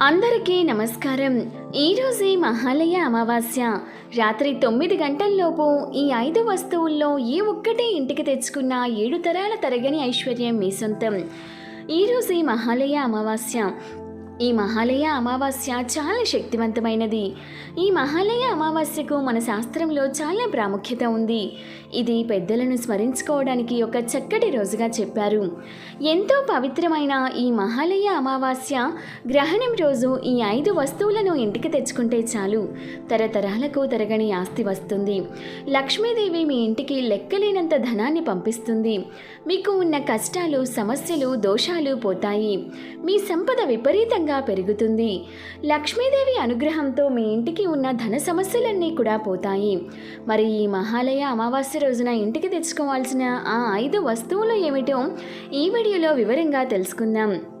అందరికీ నమస్కారం. ఈరోజే మహాలయ అమావాస్య. రాత్రి తొమ్మిది గంటల్లోపు ఈ ఐదు వస్తువుల్లో ఏ ఒక్కటి ఇంటికి తెచ్చుకున్న ఏడు తరాల తరగని ఐశ్వర్యం మీ సొంతం. ఈరోజే మహాలయ అమావాస్య. ఈ మహాలయ అమావాస్య చాలా శక్తివంతమైనది. ఈ మహాలయ అమావాస్యకు మన శాస్త్రంలో చాలా ప్రాముఖ్యత ఉంది. ఇది పెద్దలను స్మరించుకోవడానికి ఒక చక్కటి రోజుగా చెప్పారు. ఎంతో పవిత్రమైన ఈ మహాలయ అమావాస్య గ్రహణం రోజు ఈ ఐదు వస్తువులను ఇంటికి తెచ్చుకుంటే చాలు. తరతరాలకు తరగని ఆస్తి వస్తుంది. లక్ష్మీదేవి మీ ఇంటికి లెక్కలేనంత ధనాన్ని పంపిస్తుంది. మీకు ఉన్న కష్టాలు సమస్యలు దోషాలు పోతాయి. మీ సంపద విపరీతంగా పెరుగుతుంది. లక్ష్మీదేవి అనుగ్రహంతో మీ ఇంటికి ఉన్న ధన సమస్యలన్నీ కూడా పోతాయి. మరి ఈ మహాలయ అమావాస్య రోజున ఇంటికి తెచ్చుకోవాల్సిన ఆ ఐదు వస్తువులు ఏమిటో ఈ వీడియోలో వివరంగా తెలుసుకుందాం.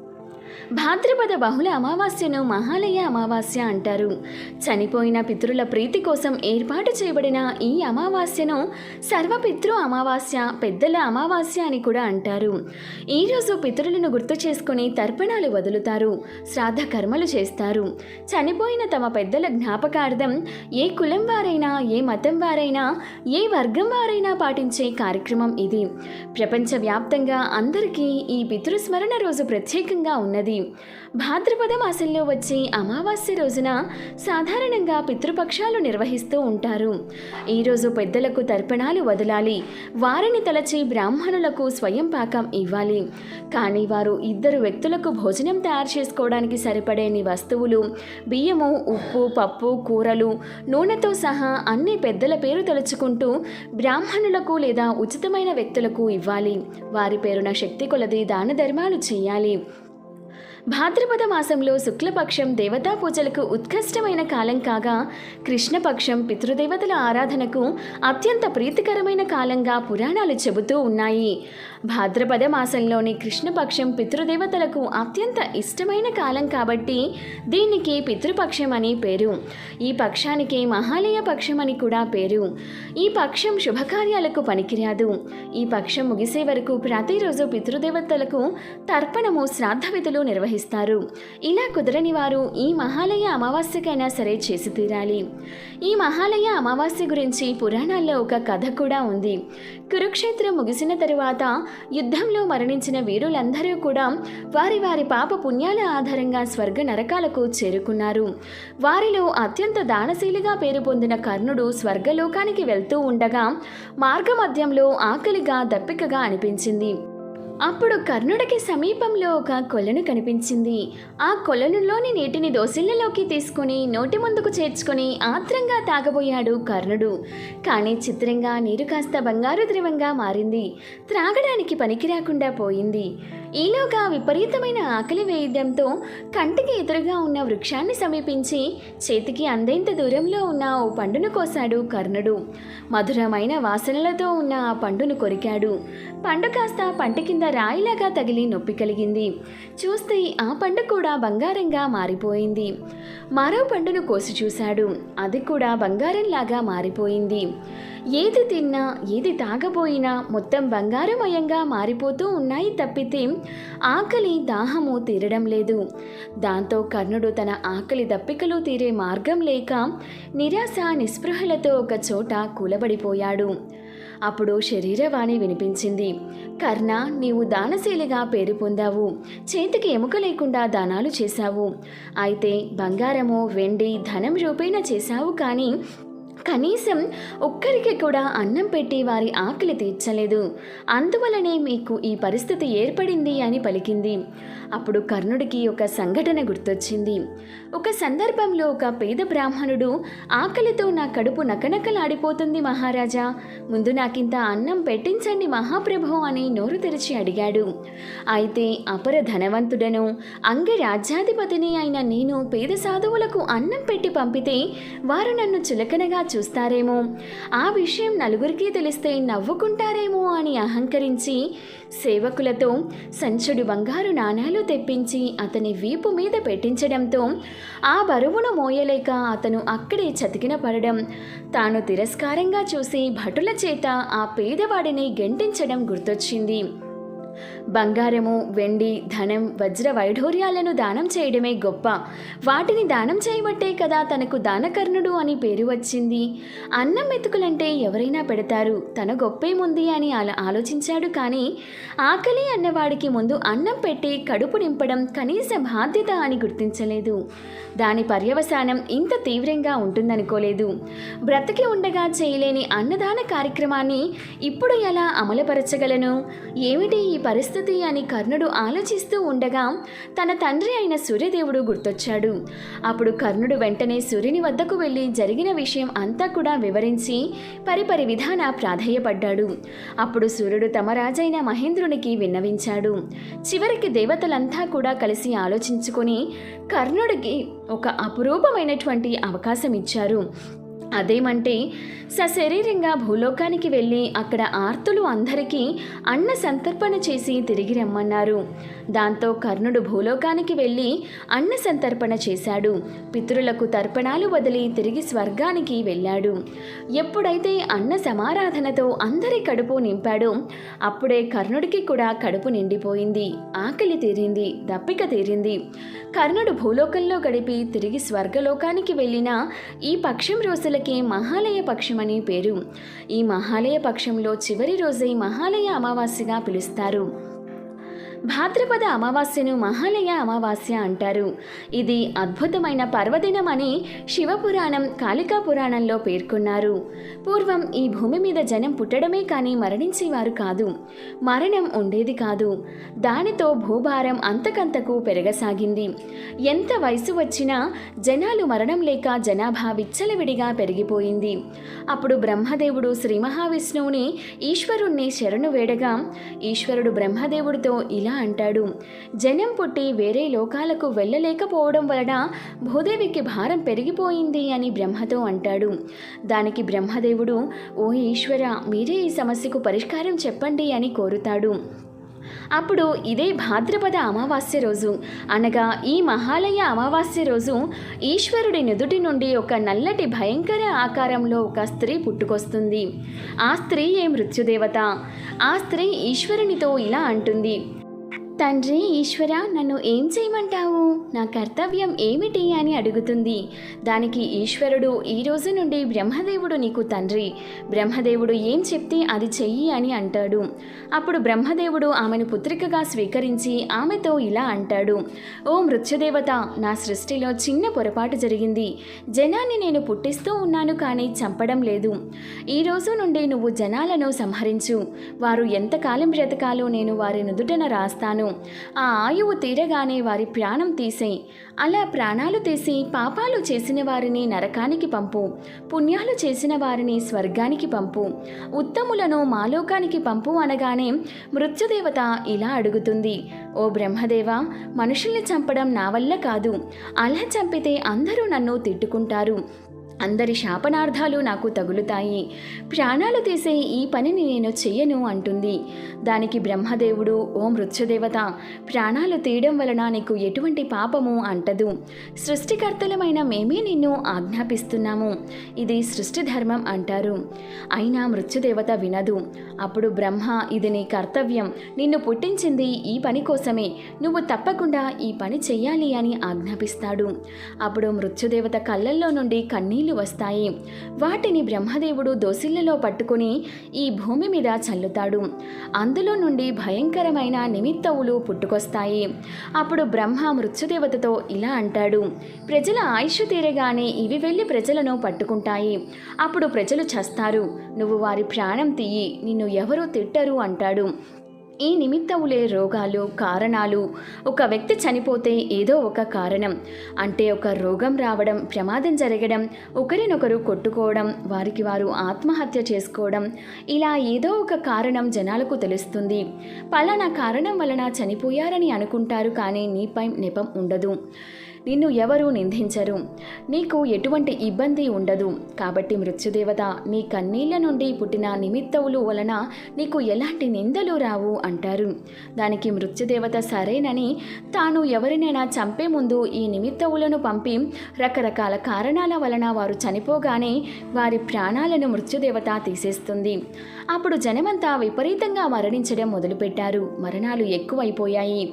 భాద్రపద బహుళ అమావాస్యను మహాలయ అమావాస్య అంటారు. చనిపోయిన పితృల ప్రీతి కోసం ఏర్పాటు చేయబడిన ఈ అమావాస్యను సర్వపితృ అమావాస్య పెద్దల అమావాస్య అని కూడా అంటారు. ఈరోజు పితరులను గుర్తు చేసుకుని తర్పణాలు వదులుతారు శ్రాద్ధ కర్మలు చేస్తారు. చనిపోయిన తమ పెద్దల జ్ఞాపకార్థం ఏ కులం వారైనా ఏ మతం వారైనా ఏ వర్గం వారైనా పాటించే కార్యక్రమం ఇది. ప్రపంచవ్యాప్తంగా అందరికీ ఈ పితృస్మరణ రోజు ప్రత్యేకంగా ఉన్నది. భాద్రపద మాసంలో వచ్చే అమావాస్య రోజున సాధారణంగా పితృపక్షాలు నిర్వహిస్తూ ఉంటారు. ఈరోజు పెద్దలకు తర్పణాలు వదలాలి. వారిని తలచి బ్రాహ్మణులకు స్వయం పాకం ఇవ్వాలి. కానీ వారు ఇద్దరు వ్యక్తులకు భోజనం తయారు చేసుకోవడానికి సరిపడేని వస్తువులు బియ్యము ఉప్పు పప్పు కూరలు నూనెతో సహా అన్ని పెద్దల పేరు తలుచుకుంటూ బ్రాహ్మణులకు లేదా ఉచితమైన వ్యక్తులకు ఇవ్వాలి. వారి పేరున శక్తి కొలది దాన ధర్మాలు చేయాలి. భాద్రపద మాసంలో శుక్లపక్షం దేవతా పూజలకు ఉత్కృష్టమైన కాలం కాగా కృష్ణపక్షం పితృదేవతల ఆరాధనకు అత్యంత ప్రీతికరమైన కాలంగా పురాణాలు చెబుతూ ఉన్నాయి. భాద్రపద మాసంలోని కృష్ణపక్షం పితృదేవతలకు అత్యంత ఇష్టమైన కాలం కాబట్టి దీనికి పితృపక్షం అని పేరు. ఈ పక్షానికి మహాలయ పక్షం అని కూడా పేరు. ఈ పక్షం శుభకార్యాలకు పనికిరాదు. ఈ పక్షం ముగిసే వరకు ప్రతిరోజు పితృదేవతలకు తర్పణము శ్రాద్ధ విధులు నిర్వహిస్తారు. ఇలా కుదరని వారు ఈ మహాలయ అమావాస్యకైనా సరే చేసి తీరాలి. ఈ మహాలయ అమావాస్య గురించి పురాణాల్లో ఒక కథ కూడా ఉంది. కురుక్షేత్రం ముగిసిన తరువాత యుద్ధంలో మరణించిన వీరులందరూ కూడా వారి వారి పాప పుణ్యాల ఆధారంగా స్వర్గ నరకాలకు చేరుకున్నారు. వారిలో అత్యంత దానశీలిగా పేరు పొందిన కర్ణుడు స్వర్గలోకానికి వెళ్తూ ఉండగా మార్గమధ్యంలో ఆకలిగా దప్పికగా అనిపించింది. అప్పుడు కర్ణుడికి సమీపంలో ఒక కొలను కనిపించింది. ఆ కొలనులోని నీటిని దోసిళ్ళలోకి తీసుకుని నోటి ముందుకు చేర్చుకొని ఆత్రంగా తాగబోయాడు కర్ణుడు. కానీ చిత్రంగా నీరు కాస్త బంగారు ద్రవంగా మారింది. త్రాగడానికి పనికి రాకుండా పోయింది. ఈలోగా విపరీతమైన ఆకలి వేయడంతో కంటికి ఎదురుగా ఉన్న వృక్షాన్ని సమీపించి చేతికి అందేంత దూరంలో ఉన్న ఓ పండును కోశాడు కర్ణుడు. మధురమైన వాసనలతో ఉన్న ఆ పండును కొరికాడు. పండు కాస్త పంట కింద రాయిలాగా తగిలి నొప్పి కలిగింది. చూస్తే ఆ పండు కూడా బంగారంగా మారిపోయింది. మరో పండును కోసి చూశాడు. అది కూడా బంగారంలాగా మారిపోయింది. ఏది తిన్నా ఏది తాగబోయినా మొత్తం బంగారమయంగా మారిపోతూ ఉన్నాయి తప్పితే ఆకలి దాహము తీరడం లేదు. దాంతో కర్ణుడు తన ఆకలి దప్పికలు తీరే మార్గం లేక నిరాశ నిస్పృహలతో ఒక చోట కూలబడిపోయాడు. అప్పుడు శరీరవాణి వినిపించింది. కర్ణ నీవు దానశీలిగా పేరు పొందావు. చేతికి ఎముక లేకుండా దానాలు చేశావు. అయితే బంగారము వెండి ధనం రూపేణ చేశావు కానీ కనీసం ఒక్కరికి కూడా అన్నం పెట్టి వారి ఆకలి తీర్చలేదు. అందువలనే మీకు ఈ పరిస్థితి ఏర్పడింది అని పలికింది. అప్పుడు కర్ణుడికి ఒక సంఘటన గుర్తొచ్చింది. ఒక సందర్భంలో ఒక పేద బ్రాహ్మణుడు ఆకలితో నా కడుపు నకనకలాడిపోతుంది మహారాజా. ముందు నాకింత అన్నం పెట్టించండి మహాప్రభు అని నోరు తెరిచి అడిగాడు. అయితే అపర ధనవంతుడను అంగరాజ్యాధిపతిని అయిన నేను పేద సాధువులకు అన్నం పెట్టి పంపితే వారు నన్ను చులకనగా చూస్తారేమో. ఆ విషయం నలుగురికి తెలిస్తే నవ్వుకుంటారేమో అని అహంకరించి సేవకులతో సంచుడు బంగారు నాణాలు తెప్పించి అతని వీపు మీద పెట్టించడంతో ఆ బరువును మోయలేక అతను అక్కడే చతికిన పడడం తాను తిరస్కారంగా చూసి భటుల చేత ఆ పేదవాడిని గెంటించడం గుర్తొచ్చింది. బంగారము వెండి ధనం వజ్ర వైఢూర్యాలను దానం చేయడమే గొప్ప. వాటిని దానం చేయబట్టే కదా తనకు దానకర్ణుడు అని పేరు వచ్చింది. అన్నం మెతుకులంటే ఎవరైనా పెడతారు. తన గొప్పేముంది అని అలా ఆలోచించాడు కానీ ఆకలి అన్నవాడికి ముందు అన్నం పెట్టి కడుపు నింపడం కనీస బాధ్యత అని గుర్తించలేదు. దాని పర్యవసానం ఇంత తీవ్రంగా ఉంటుందనుకోలేదు. బ్రతికి ఉండగా చేయలేని అన్నదాన కార్యక్రమాన్ని ఇప్పుడు ఎలా అమలుపరచగలను? ఏమిటి ఈ పరిస్థితి? అని కర్ణుడు ఆలోచిస్తూ ఉండగా తన తండ్రి అయిన సూర్యదేవుడు గుర్తొచ్చాడు. అప్పుడు కర్ణుడు వెంటనే సూర్యుని వద్దకు వెళ్ళి జరిగిన విషయం అంతా కూడా వివరించి పరిపరి విధాన ప్రాధేయపడ్డాడు. అప్పుడు సూర్యుడు తమ రాజైన మహేంద్రునికి విన్నవించాడు. చివరికి దేవతలంతా కూడా కలిసి ఆలోచించుకొని కర్ణుడికి ఒక అపురూపమైనటువంటి అవకాశం ఇచ్చారు అదేమంటే సశరీరంగా భూలోకానికి వెళ్ళి అక్కడ ఆర్తులు అందరికీ అన్న సంతర్పణ చేసి తిరిగి రమ్మన్నారు. దాంతో కర్ణుడు భూలోకానికి వెళ్ళి అన్న సంతర్పణ చేశాడు. పితృలకు తర్పణాలు వదిలి తిరిగి స్వర్గానికి వెళ్ళాడు. ఎప్పుడైతే అన్న సమారాధనతో అందరి కడుపు నింపాడో అప్పుడే కర్ణుడికి కూడా కడుపు నిండిపోయింది. ఆకలి తీరింది దప్పిక తీరింది. కర్ణుడు భూలోకంలో గడిపి తిరిగి స్వర్గలోకానికి వెళ్ళిన ఈ పక్షం రోజులకి మహాలయ పక్షమని పేరు. ఈ మహాలయ పక్షంలో చివరి రోజై మహాలయ అమావాస్యగా పిలుస్తారు. భాద్రపద అమావాస్యను మహాలయ అమావాస్య అంటారు. ఇది అద్భుతమైన పర్వదినం అని శివపురాణం కాళికా పురాణంలో పేర్కొన్నారు. పూర్వం ఈ భూమి మీద జనం పుట్టడమే కానీ మరణించేవారు కాదు. మరణం ఉండేది కాదు. దానితో భూభారం అంతకంతకు పెరగసాగింది. ఎంత వయసు వచ్చినా జనాలు మరణం లేక జనాభా విచ్చలవిడిగా పెరిగిపోయింది. అప్పుడు బ్రహ్మదేవుడు శ్రీ మహావిష్ణువుని ఈశ్వరుణ్ణి శరణు వేడగా ఈశ్వరుడు బ్రహ్మదేవుడితో ఇలా అంటాడు. జనం పుట్టి వేరే లోకాలకు వెళ్ళలేకపోవడం వలన భూదేవికి భారం పెరిగిపోయింది అని బ్రహ్మతో అంటాడు. దానికి బ్రహ్మదేవుడు ఓ ఈశ్వర మీరే ఈ సమస్యకు పరిష్కారం చెప్పండి అని కోరుతాడు. అప్పుడు ఇదే భాద్రపద అమావాస్య రోజు. అనగా ఈ మహాలయ అమావాస్య రోజు ఈశ్వరుడి నుదుటి నుండి ఒక నల్లటి భయంకర ఆకారంలో ఒక స్త్రీ పుట్టుకొస్తుంది. ఆ స్త్రీ ఏ మృత్యుదేవత. ఆ స్త్రీ ఈశ్వరునితో ఇలా అంటుంది. తండ్రి ఈశ్వర నన్ను ఏం చేయమంటావు? నా కర్తవ్యం ఏమిటి అని అడుగుతుంది. దానికి ఈశ్వరుడు ఈ రోజు నుండి బ్రహ్మదేవుడు నీకు తండ్రి. బ్రహ్మదేవుడు ఏం చెప్తే అది చెయ్యి అని అంటాడు. అప్పుడు బ్రహ్మదేవుడు ఆమెను పుత్రికగా స్వీకరించి ఆమెతో ఇలా అంటాడు. ఓ మృత్యుదేవత నా సృష్టిలో చిన్న పొరపాటు జరిగింది. జనాన్ని నేను పుట్టిస్తూ ఉన్నాను కానీ చంపడం లేదు. ఈ రోజు నుండి నువ్వు జనాలను సంహరించు. వారు ఎంతకాలం బ్రతకాలో నేను వారి నుదుటన రాస్తాను. ఆ ఆయువు తీరగానే వారి ప్రాణం తీసేయి అలా ప్రాణాలు తీసి పాపాలు చేసిన వారిని నరకానికి పంపు. పుణ్యాలు చేసిన వారిని స్వర్గానికి పంపు. ఉత్తములను మాలోకానికి పంపు అనగానే మృత్యుదేవత ఇలా అడుగుతుంది. ఓ బ్రహ్మదేవ మనుషుల్ని చంపడం నా వల్ల కాదు. అలా చంపితే అందరూ నన్ను తిట్టుకుంటారు. అందరి శాపనార్థాలు నాకు తగులుతాయి. ప్రాణాలు తీసే ఈ పనిని నేను చెయ్యను అంటుంది. దానికి బ్రహ్మదేవుడు ఓ మృత్యుదేవత ప్రాణాలు తీయడం వలన నీకు ఎటువంటి పాపము అంటదు. సృష్టికర్తలమైన మేమే నిన్ను ఆజ్ఞాపిస్తున్నాము. ఇది సృష్టి ధర్మం అంటారు. అయినా మృత్యుదేవత వినదు. అప్పుడు బ్రహ్మ ఇది నీ కర్తవ్యం. నిన్ను పుట్టించింది ఈ పని కోసమే. నువ్వు తప్పకుండా ఈ పని చెయ్యాలి అని ఆజ్ఞాపిస్తాడు. అప్పుడు మృత్యుదేవత కళ్ళల్లో నుండి నీళ్ళు వస్తాయి. వాటిని బ్రహ్మదేవుడు దోసిళ్ళలో పట్టుకుని ఈ భూమి మీద చల్లుతాడు. అందులో నుండి భయంకరమైన నిమిత్తవులు పుట్టుకొస్తాయి. అప్పుడు బ్రహ్మ మృత్యుదేవతతో ఇలా అంటాడు ప్రజల ఆయుష్ తీరగానే ఇవి వెళ్ళి ప్రజలను పట్టుకుంటాయి. అప్పుడు ప్రజలు చస్తారు. నువ్వు వారి ప్రాణం తీయి. నిన్ను ఎవరూ తిట్టరు అంటాడు. ఈ నిమిత్తములే రోగాలు కారణాలు. ఒక వ్యక్తి చనిపోతే ఏదో ఒక కారణం. అంటే ఒక రోగం రావడం ప్రమాదం జరగడం ఒకరినొకరు కొట్టుకోవడం వారికి వారు ఆత్మహత్య చేసుకోవడం ఇలా ఏదో ఒక కారణం జనాలకు తెలుస్తుంది. పలానా కారణం వలన చనిపోయారని అనుకుంటారు కానీ నీపై నెపం ఉండదు. నిన్ను ఎవరూ నిందించరు. నీకు ఎటువంటి ఇబ్బంది ఉండదు. కాబట్టి మృత్యుదేవత నీ కన్నీళ్ళ నుండి పుట్టిన నిమిత్తవులు వలన నీకు ఎలాంటి నిందలు రావు అంటారు. దానికి మృత్యుదేవత సరేనని తాను ఎవరినైనా చంపే ముందు ఈ నిమిత్తవులను పంపి రకరకాల కారణాల వలన వారు చనిపోగానే వారి ప్రాణాలను మృత్యుదేవత తీసేస్తుంది. అప్పుడు జనమంతా విపరీతంగా మరణించడం మొదలుపెట్టారు. మరణాలు ఎక్కువైపోయాయి.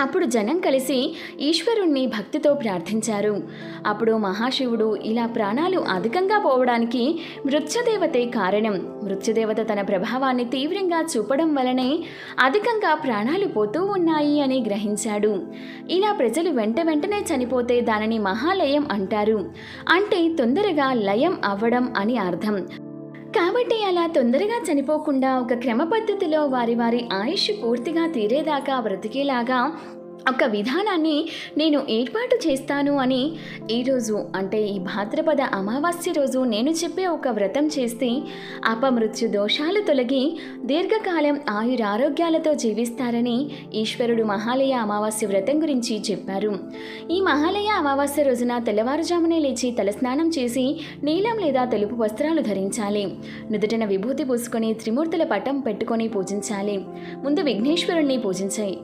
అప్పుడు జనం కలిసి ఈశ్వరుణ్ణి భక్తితో ప్రార్థించారు. అప్పుడు మహాశివుడు ఇలా ప్రాణాలు అధికంగా పోవడానికి మృత్యుదేవతే కారణం. మృత్యుదేవత తన ప్రభావాన్ని తీవ్రంగా చూపడం వలనే అధికంగా ప్రాణాలు పోతూ ఉన్నాయి అని గ్రహించాడు. ఇలా ప్రజలు వెంట వెంటనే చనిపోతే దానిని మహాలయం అంటారు. అంటే తొందరగా లయం అవ్వడం అని అర్థం. కాబట్టి అలా తొందరగా చనిపోకుండా ఒక క్రమ పద్ధతిలో వారి వారి ఆయుష్ పూర్తిగా తీరేదాకా బ్రతికేలాగా ఒక విధానాన్ని నేను ఏర్పాటు చేస్తాను అని ఈరోజు అంటే ఈ భాద్రపద అమావాస్య రోజు నేను చెప్పే ఒక వ్రతం చేస్తే అపమృత్యు దోషాలు తొలగి దీర్ఘకాలం ఆయురారోగ్యాలతో జీవిస్తారని ఈశ్వరుడు మహాలయ అమావాస్య వ్రతం గురించి చెప్పారు. ఈ మహాలయ అమావాస్య రోజున తెల్లవారుజామునే లేచి తలస్నానం చేసి నీలం లేదా తెలుపు వస్త్రాలు ధరించాలి. నుదుటిన విభూతి పూసుకొని త్రిమూర్తుల పటం పెట్టుకొని పూజించాలి. ముందు విఘ్నేశ్వరుణ్ణి పూజించాయి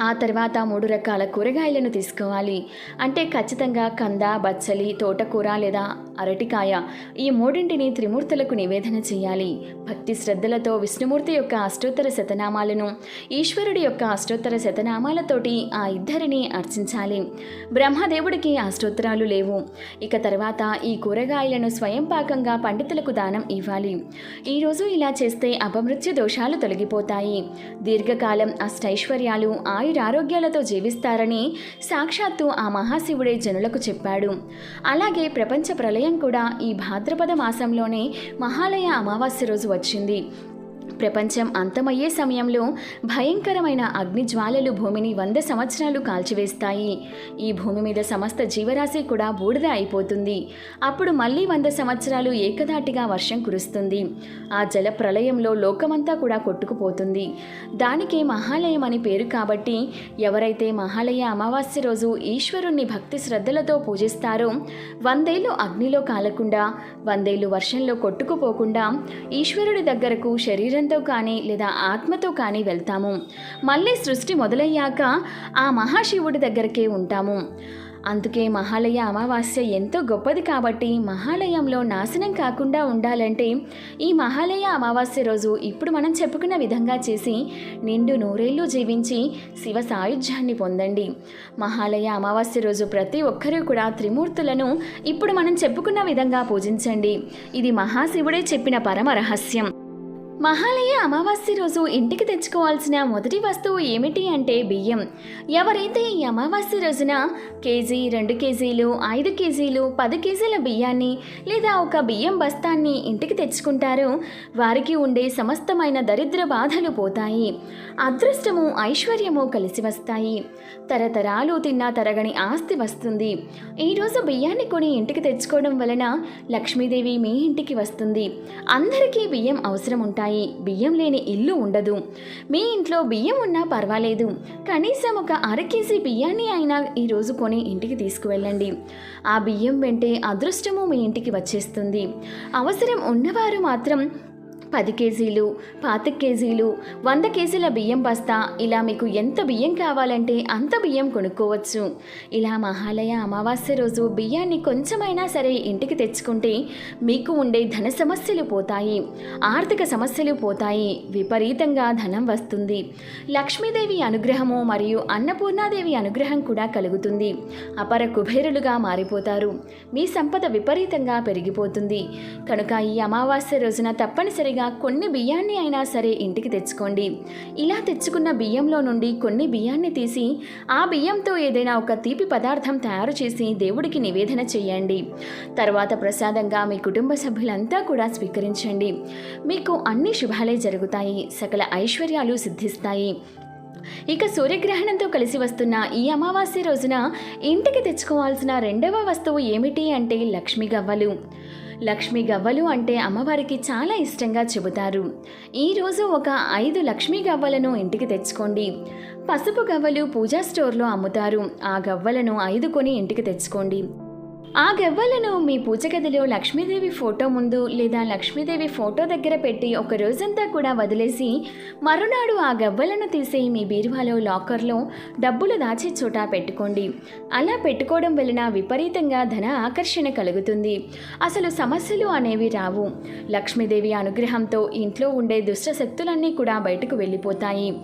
ఆ తర్వాత మూడు రకాల కూరగాయలను తీసుకోవాలి. అంటే ఖచ్చితంగా కంద బచ్చలి తోటకూర లేదా అరటికాయ ఈ మూడింటిని త్రిమూర్తులకు నివేదన చేయాలి. భక్తి శ్రద్ధలతో విష్ణుమూర్తి యొక్క అష్టోత్తర శతనామాలను ఈశ్వరుడి యొక్క అష్టోత్తర శతనామాలతోటి ఆ ఇద్దరిని అర్చించాలి. బ్రహ్మదేవుడికి అష్టోత్తరాలు లేవు. ఇక తర్వాత ఈ కూరగాయలను స్వయం పాకంగా పండితులకు దానం ఇవ్వాలి. ఈరోజు ఇలా చేస్తే అపమృత్యు దోషాలు తొలగిపోతాయి. దీర్ఘకాలం అష్టైశ్వర్యాలు ఆ ఆయురారోగ్యాలతో జీవిస్తారని సాక్షాత్తు ఆ మహాశివుడే జనులకు చెప్పాడు. అలాగే ప్రపంచ ప్రళయం కూడా ఈ భాద్రపద మాసంలోనే మహాలయ అమావాస్య రోజు వచ్చింది. ప్రపంచం అంతమయ్యే సమయంలో భయంకరమైన అగ్నిజ్వాలలు భూమిని వంద సంవత్సరాలు కాల్చివేస్తాయి. ఈ భూమి మీద సమస్త జీవరాశి కూడా బూడిద అయిపోతుంది. అప్పుడు మళ్ళీ వంద సంవత్సరాలు ఏకదాటిగా వర్షం కురుస్తుంది. ఆ జల ప్రళయంలో లోకమంతా కూడా కొట్టుకుపోతుంది. దానికే మహాలయం అని పేరు కాబట్టి ఎవరైతే మహాలయ అమావాస్య రోజు ఈశ్వరుణ్ణి భక్తి శ్రద్ధలతో పూజిస్తారో వందేళ్ళు అగ్నిలో కాలకుండా వందేళ్ళు వర్షంలో కొట్టుకుపోకుండా ఈశ్వరుడి దగ్గరకు శరీరం శరీరంతో కానీ లేదా ఆత్మతో కానీ వెళ్తాము. మళ్ళీ సృష్టి మొదలయ్యాక ఆ మహాశివుడి దగ్గరకే ఉంటాము. అందుకే మహాలయ అమావాస్య ఎంతో గొప్పది కాబట్టి మహాలయంలో నాశనం కాకుండా ఉండాలంటే ఈ మహాలయ అమావాస్య రోజు ఇప్పుడు మనం చెప్పుకున్న విధంగా చేసి నిండు నూరేళ్ళు జీవించి శివ సాయుధ్యాన్ని పొందండి. మహాలయ అమావాస్య రోజు ప్రతి ఒక్కరూ కూడా త్రిమూర్తులను ఇప్పుడు మనం చెప్పుకున్న విధంగా పూజించండి. ఇది మహాశివుడే చెప్పిన పరమ రహస్యం. మహాలయ అమావాస్య రోజు ఇంటికి తెచ్చుకోవాల్సిన మొదటి వస్తువు ఏమిటి అంటే బియ్యం. ఎవరైతే ఈ అమావాస్య రోజున కేజీ రెండు కేజీలు ఐదు కేజీలు పది కేజీల బియ్యాన్ని లేదా ఒక బియ్యం బస్తాన్ని ఇంటికి తెచ్చుకుంటారో వారికి ఉండే సమస్తమైన దరిద్ర బాధలు పోతాయి. అదృష్టము ఐశ్వర్యము కలిసి వస్తాయి. తరతరాలు తిన్నా తరగని ఆస్తి వస్తుంది. ఈరోజు బియ్యాన్ని కొని ఇంటికి తెచ్చుకోవడం వలన లక్ష్మీదేవి మీ ఇంటికి వస్తుంది. అందరికీ బియ్యం అవసరం ఉంటాయి బియ్యం లేని ఇల్లు ఉండదు. మీ ఇంట్లో బియ్యం ఉన్నా పర్వాలేదు. కనీసం ఒక అర కేజీ బియ్యాన్ని అయినా ఈరోజు కొని ఇంటికి తీసుకువెళ్ళండి. ఆ బియ్యం వెంటే అదృష్టము మీ ఇంటికి వచ్చేస్తుంది. అవసరం ఉన్నవారు మాత్రం పది కేజీలు పాతిక కేజీలు వంద కేజీల బియ్యం బస్తా. ఇలా మీకు ఎంత బియ్యం కావాలంటే అంత బియ్యం కొనుక్కోవచ్చు. ఇలా మహాలయ అమావాస్య రోజు బియ్యాన్ని కొంచెమైనా సరే ఇంటికి తెచ్చుకుంటే మీకు ఉండే ధన సమస్యలు పోతాయి. ఆర్థిక సమస్యలు పోతాయి. విపరీతంగా ధనం వస్తుంది. లక్ష్మీదేవి అనుగ్రహము మరియు అన్నపూర్ణాదేవి అనుగ్రహం కూడా కలుగుతుంది. అపర కుబేరులుగా మారిపోతారు. మీ సంపద విపరీతంగా పెరిగిపోతుంది. కనుక ఈ అమావాస్య రోజున తప్పనిసరిగా కొన్ని బియ్యాన్ని అయినా సరే ఇంటికి తెచ్చుకోండి. ఇలా తెచ్చుకున్న బియ్యంలో నుండి కొన్ని బియ్యాన్ని తీసి ఆ బియ్యంతో ఏదైనా ఒక తీపి పదార్థం తయారు చేసి దేవుడికి నివేదన చేయండి. తర్వాత ప్రసాదంగా మీ కుటుంబ సభ్యులంతా కూడా స్వీకరించండి. మీకు అన్ని శుభాలే జరుగుతాయి. సకల ఐశ్వర్యాలు సిద్ధిస్తాయి. ఇక సూర్యగ్రహణంతో కలిసి వస్తున్న ఈ అమావాస్య రోజున ఇంటికి తెచ్చుకోవాల్సిన రెండవ వస్తువు ఏమిటి అంటే లక్ష్మీ గవ్వలు. లక్ష్మీ గవ్వలు అంటే అమ్మవారికి చాలా ఇష్టంగా చెబుతారు. ఈరోజు ఒక ఐదు లక్ష్మీ గవ్వలను ఇంటికి తెచ్చుకోండి. పసుపు గవ్వలు పూజా స్టోర్లో అమ్ముతారు. ఆ గవ్వలను ఐదు కొని ఇంటికి తెచ్చుకోండి. ఆ గవ్వలను మీ పూజ గదిలో లక్ష్మీదేవి ఫోటో ముందు లేదా లక్ష్మీదేవి ఫోటో దగ్గర పెట్టి ఒక రోజంతా కూడా వదిలేసి మరునాడు ఆ గవ్వలను తీసి మీ బీరువాలో లాకర్లో డబ్బులు దాచే చోట పెట్టుకోండి. అలా పెట్టుకోవడం వలన విపరీతంగా ధన ఆకర్షణ కలుగుతుంది. అసలు సమస్యలు అనేవి రావు. లక్ష్మీదేవి అనుగ్రహంతో ఇంట్లో ఉండే దుష్ట శక్తులన్నీ కూడా బయటకు వెళ్ళిపోతాయి.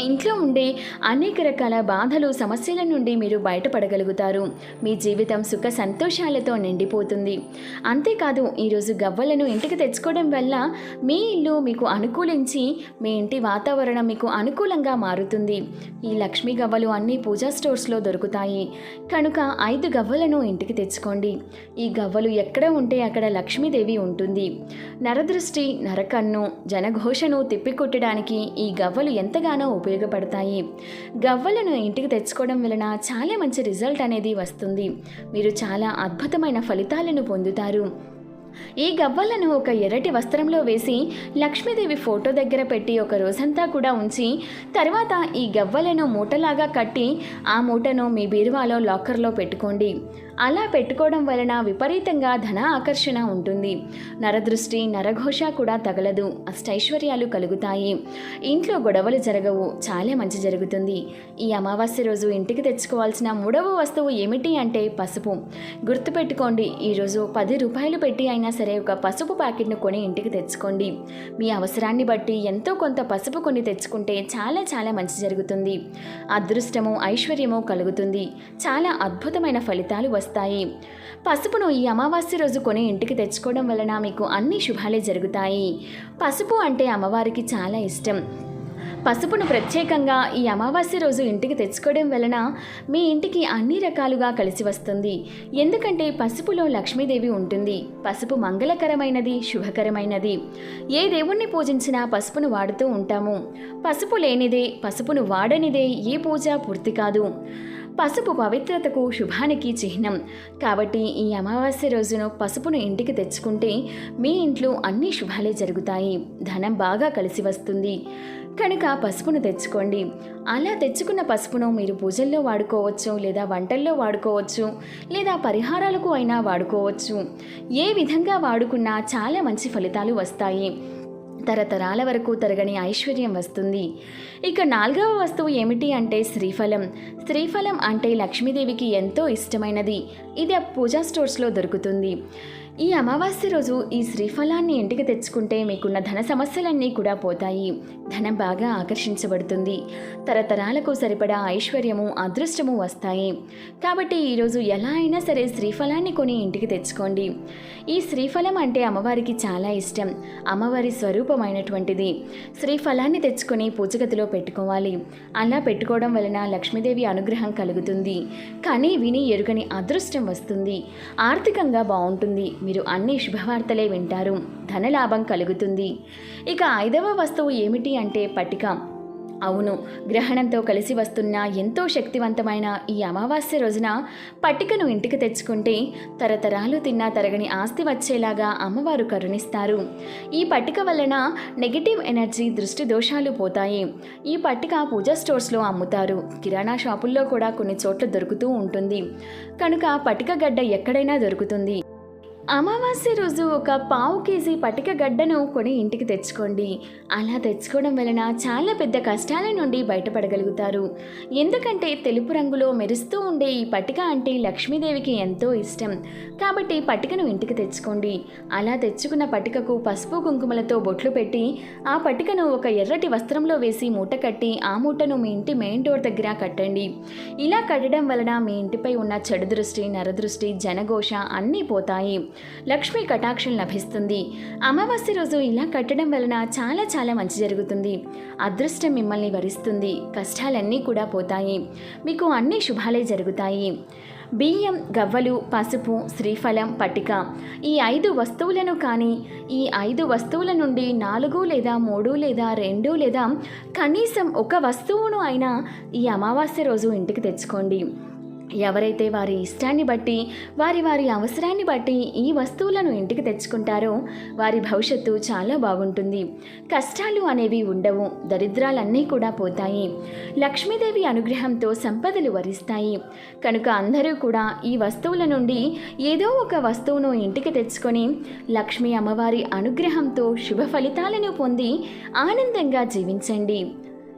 ఇంట్లో ఉండే అనేక రకాల బాధలు సమస్యల నుండి మీరు బయటపడగలుగుతారు. మీ జీవితం సుఖ సంతోషాలతో నిండిపోతుంది. అంతేకాదు ఈరోజు గవ్వలను ఇంటికి తెచ్చుకోవడం వల్ల మీ ఇల్లు మీకు అనుకూలించి మీ ఇంటి వాతావరణం మీకు అనుకూలంగా మారుతుంది. ఈ లక్ష్మీ గవ్వలు అన్ని పూజా స్టోర్స్లో దొరుకుతాయి. కనుక ఐదు గవ్వలను ఇంటికి తెచ్చుకోండి. ఈ గవ్వలు ఎక్కడ ఉంటే అక్కడ లక్ష్మీదేవి ఉంటుంది. నరదృష్టి నరకన్ను జనఘోషను తిప్పికొట్టడానికి ఈ గవ్వలు ఎంతగానో ఉపయోగపడతాయి. గవ్వలను ఇంటికి తెచ్చుకోవడం వలన చాలా మంచి రిజల్ట్ అనేది వస్తుంది. మీరు చాలా అద్భుతమైన ఫలితాలను పొందుతారు. ఈ గవ్వలను ఒక ఎర్రటి వస్త్రంలో వేసి లక్ష్మీదేవి ఫోటో దగ్గర పెట్టి ఒక రోజంతా కూడా ఉంచి తర్వాత ఈ గవ్వలను మూటలాగా కట్టి ఆ మూటను మీ బీరువాలో లాకర్లో పెట్టుకోండి. అలా పెట్టుకోవడం వలన విపరీతంగా ధన ఆకర్షణ ఉంటుంది. నరదృష్టి నరఘోష కూడా తగలదు. అష్టైశ్వర్యాలు కలుగుతాయి. ఇంట్లో గొడవలు జరగవు. చాలా మంచి జరుగుతుంది. ఈ అమావాస్య రోజు ఇంటికి తెచ్చుకోవాల్సిన మూడవ వస్తువు ఏమిటి అంటే పసుపు. గుర్తుపెట్టుకోండి ఈరోజు పది రూపాయలు పెట్టి అయినా సరే ఒక పసుపు ప్యాకెట్ను కొని ఇంటికి తెచ్చుకోండి. మీ అవసరాన్ని బట్టి ఎంతో కొంత పసుపు కొని తెచ్చుకుంటే చాలా చాలా మంచి జరుగుతుంది. అదృష్టము ఐశ్వర్యము కలుగుతుంది. చాలా అద్భుతమైన ఫలితాలు వస్తాయి. పసుపును ఈ అమావాస్య రోజు కొని ఇంటికి తెచ్చుకోవడం వలన మీకు అన్ని శుభాలే జరుగుతాయి. పసుపు అంటే అమ్మవారికి చాలా ఇష్టం. పసుపును ప్రత్యేకంగా ఈ అమావాస్య రోజు ఇంటికి తెచ్చుకోవడం వలన మీ ఇంటికి అన్ని రకాలుగా కలిసి వస్తుంది. ఎందుకంటే పసుపులో లక్ష్మీదేవి ఉంటుంది. పసుపు మంగళకరమైనది శుభకరమైనది. ఏ దేవుణ్ణి పూజించినా పసుపును వాడుతూ ఉంటాము. పసుపు లేనిదే పసుపును వాడనిదే ఏ పూజ పూర్తి కాదు. పసుపు పవిత్రతకు శుభానికి చిహ్నం. కాబట్టి ఈ అమావాస్య రోజున పసుపును ఇంటికి తెచ్చుకుంటే మీ ఇంట్లో అన్ని శుభాలే జరుగుతాయి. ధనం బాగా కలిసి వస్తుంది. కనుక పసుపును తెచ్చుకోండి. అలా తెచ్చుకున్న పసుపును మీరు పూజల్లో వాడుకోవచ్చు లేదా వంటల్లో వాడుకోవచ్చు లేదా పరిహారాలకు అయినా వాడుకోవచ్చు. ఏ విధంగా వాడుకున్నా చాలా మంచి ఫలితాలు వస్తాయి. తరతరాల వరకు తరగని ఐశ్వర్యం వస్తుంది. ఇక నాలుగవ వస్తువు ఏమిటి అంటే శ్రీఫలం. శ్రీఫలం అంటే లక్ష్మీదేవికి ఎంతో ఇష్టమైనది. ఇది ఆ పూజా స్టోర్స్లో దొరుకుతుంది. ఈ అమావాస్య రోజు ఈ శ్రీఫలాన్ని ఇంటికి తెచ్చుకుంటే మీకున్న ధన సమస్యలన్నీ కూడా పోతాయి. ధనం బాగా ఆకర్షించబడుతుంది. తరతరాలకు సరిపడా ఐశ్వర్యము అదృష్టము వస్తాయి. కాబట్టి ఈరోజు ఎలా అయినా సరే శ్రీఫలాన్ని కొని ఇంటికి తెచ్చుకోండి. ఈ శ్రీఫలం అంటే అమ్మవారికి చాలా ఇష్టం. అమ్మవారి స్వరూపమైనటువంటిది. శ్రీఫలాన్ని తెచ్చుకొని పూజగతిలో పెట్టుకోవాలి. అలా పెట్టుకోవడం వలన లక్ష్మీదేవి అనుగ్రహం కలుగుతుంది. కానీ విని ఎరుగని అదృష్టం వస్తుంది. ఆర్థికంగా బాగుంటుంది. మీరు అన్ని శుభవార్తలే వింటారు. ధనలాభం కలుగుతుంది. ఇక ఐదవ వస్తువు ఏమిటి అంటే పట్టిక. అవును గ్రహణంతో కలిసి వస్తున్న ఎంతో శక్తివంతమైన ఈ అమావాస్య రోజున పట్టికను ఇంటికి తెచ్చుకుంటే తరతరాలు తిన్నా తరగని ఆస్తి వచ్చేలాగా అమ్మవారు కరుణిస్తారు. ఈ పట్టిక వలన నెగిటివ్ ఎనర్జీ దృష్టి దోషాలు పోతాయి. ఈ పట్టిక పూజా స్టోర్స్లో అమ్ముతారు. కిరాణా షాపుల్లో కూడా కొన్ని చోట్ల దొరుకుతూ ఉంటుంది. కనుక పట్టిక గడ్డ ఎక్కడైనా దొరుకుతుంది. అమావాస్య రోజు ఒక పావు కేజీ పటిక గడ్డను కొని ఇంటికి తెచ్చుకోండి. అలా తెచ్చుకోవడం వలన చాలా పెద్ద కష్టాల నుండి బయటపడగలుగుతారు. ఎందుకంటే తెలుపు రంగులో మెరుస్తూ ఉండే ఈ పటిక అంటే లక్ష్మీదేవికి ఎంతో ఇష్టం. కాబట్టి పటికను ఇంటికి తెచ్చుకోండి. అలా తెచ్చుకున్న పటికకు పసుపు కుంకుమలతో బొట్లు పెట్టి ఆ పటికను ఒక ఎర్రటి వస్త్రంలో వేసి మూట కట్టి ఆ మూటను మీ ఇంటి మెయిన్ డోర్ దగ్గర కట్టండి. ఇలా కట్టడం వలన మీ ఇంటిపై ఉన్న చెడు దృష్టి నరదృష్టి జనఘోష అన్నీ పోతాయి. లక్ష్మీ కటాక్షం లభిస్తుంది. అమావాస్య రోజు ఇలా కట్టడం వలన చాలా చాలా మంచి జరుగుతుంది. అదృష్టం మిమ్మల్ని వరిస్తుంది. కష్టాలన్నీ కూడా పోతాయి. మీకు అన్ని శుభాలే జరుగుతాయి. బియ్యం గవ్వలు పసుపు శ్రీఫలం పట్టిక ఈ ఐదు వస్తువులను కానీ ఈ ఐదు వస్తువుల నుండి నాలుగు లేదా మూడు లేదా రెండు లేదా కనీసం ఒక వస్తువును అయినా ఈ అమావాస్య రోజు ఇంటికి తెచ్చుకోండి. ఎవరైతే వారి ఇష్టాన్ని బట్టి వారి వారి అవసరాన్ని బట్టి ఈ వస్తువులను ఇంటికి తెచ్చుకుంటారో వారి భవిష్యత్తు చాలా బాగుంటుంది. కష్టాలు అనేవి ఉండవు దరిద్రాలన్నీ కూడా పోతాయి. లక్ష్మీదేవి అనుగ్రహంతో సంపదలు వరిస్తాయి. కనుక అందరూ కూడా ఈ వస్తువుల నుండి ఏదో ఒక వస్తువును ఇంటికి తెచ్చుకొని లక్ష్మీ అమ్మవారి అనుగ్రహంతో శుభ ఫలితాలను పొంది ఆనందంగా జీవించండి.